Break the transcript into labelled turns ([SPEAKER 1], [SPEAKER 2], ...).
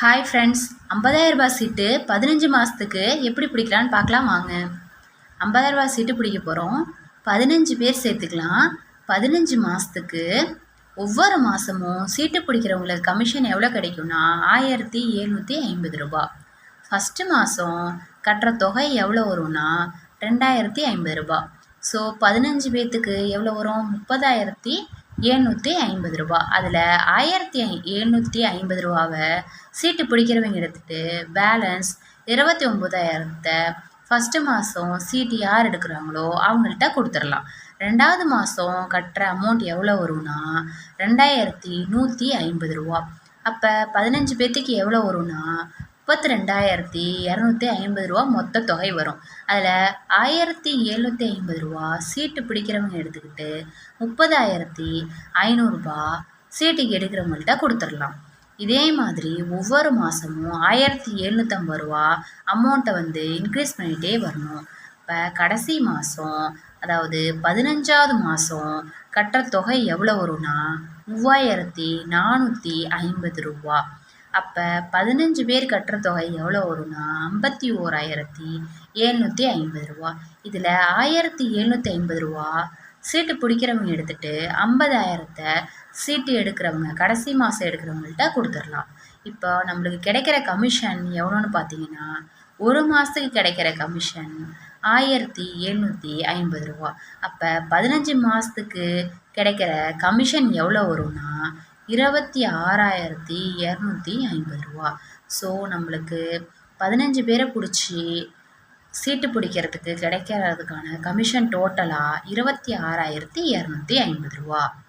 [SPEAKER 1] Hi friends ஐம்பதாயிரம் ரூபாய் சீட்டு பதினஞ்சு மாதத்துக்கு எப்படி பிடிக்கலான்னு பார்க்கலாம் வாங்க. ஐம்பதாயிரம் ரூபாய் சீட்டு பிடிக்க போகிறோம் பதினஞ்சு பேர் சேர்த்துக்கலாம். பதினஞ்சு மாதத்துக்கு ஒவ்வொரு மாதமும் சீட்டு பிடிக்கிறவங்களுக்கு கமிஷன் எவ்வளோ கிடைக்கும்னா ஆயிரத்தி எழுநூற்றி ஐம்பது ரூபா. ஃபஸ்ட்டு மாதம் கட்டுற தொகை எவ்வளோ வரும்னா ரெண்டாயிரத்தி ஐம்பது ரூபா. ஸோ பதினஞ்சு பேர்த்துக்கு எவ்வளோ வரும்? முப்பதாயிரத்தி எழுநூற்றி ஐம்பது ரூபா. அதில் ஆயிரத்தி ஐ எழுநூற்றி ஐம்பது ரூபாவை சீட்டு பிடிக்கிறவங்க எடுத்துகிட்டு பேலன்ஸ் இருபத்தி ஒம்பதாயிரத்தை ஃபஸ்ட்டு மாதம் சீட்டு யார் எடுக்கிறாங்களோ அவங்கள்ட்ட கொடுத்துடலாம். ரெண்டாவது மாதம் கட்டுற அமௌண்ட் எவ்வளோ வரும்னா ரெண்டாயிரத்தி நூற்றி ஐம்பது ரூபா. அப்போ பதினஞ்சு பேர்த்துக்கு எவ்வளோ வரும்னா முப்பத்தி ரெண்டாயிரத்தி இரநூத்தி ஐம்பது ரூபா மொத்த தொகை வரும். அதில் ஆயிரத்தி எழுநூற்றி ஐம்பது ரூபா சீட்டு பிடிக்கிறவங்க எடுத்துக்கிட்டு முப்பதாயிரத்தி ஐநூறுரூபா சீட்டுக்கு எடுக்கிறவங்கள்ட்ட கொடுத்துடலாம். இதே மாதிரி ஒவ்வொரு மாதமும் ஆயிரத்தி எழுநூற்றம்பது ரூபா அமௌண்ட்டை வந்து இன்க்ரீஸ் பண்ணிகிட்டே வரணும். இப்போ கடைசி மாதம் அதாவது பதினஞ்சாவது மாதம் கட்டுற தொகை எவ்வளோ வரும்னா மூவாயிரத்தி நானூற்றி ஐம்பது ரூபா. அப்போ பதினஞ்சு பேர் கட்டுற தொகை எவ்வளோ வரும்னா? ஐம்பத்தி ஓராயிரத்தி எழுநூற்றி ஐம்பது ரூபா. இதில் ஆயிரத்தி எழுநூற்றி ஐம்பது ரூபா சீட்டு பிடிக்கிறவங்க எடுத்துகிட்டு ஐம்பதாயிரத்தை சீட்டு எடுக்கிறவங்க கடைசி மாதம் எடுக்கிறவங்கள்ட்ட கொடுத்துடலாம். இப்போ நம்மளுக்கு கிடைக்கிற கமிஷன் எவ்வளோன்னு பார்த்தீங்கன்னா ஒரு மாதத்துக்கு கிடைக்கிற கமிஷன் ஆயிரத்தி எழுநூற்றி ஐம்பது ரூபா. அப்போ பதினஞ்சு மாதத்துக்கு கிடைக்கிற கமிஷன் எவ்வளோ வரும்னா இருபத்தி ஆறாயிரத்தி இரநூத்தி ஐம்பது ரூபா. ஸோ நம்மளுக்கு பதினஞ்சு பேரை பிடிச்சி சீட்டு பிடிக்கிறதுக்கு கிடைக்கிறதுக்கான கமிஷன் டோட்டலாக இருபத்தி ஆறாயிரத்தி இரநூத்தி ஐம்பது ரூபா.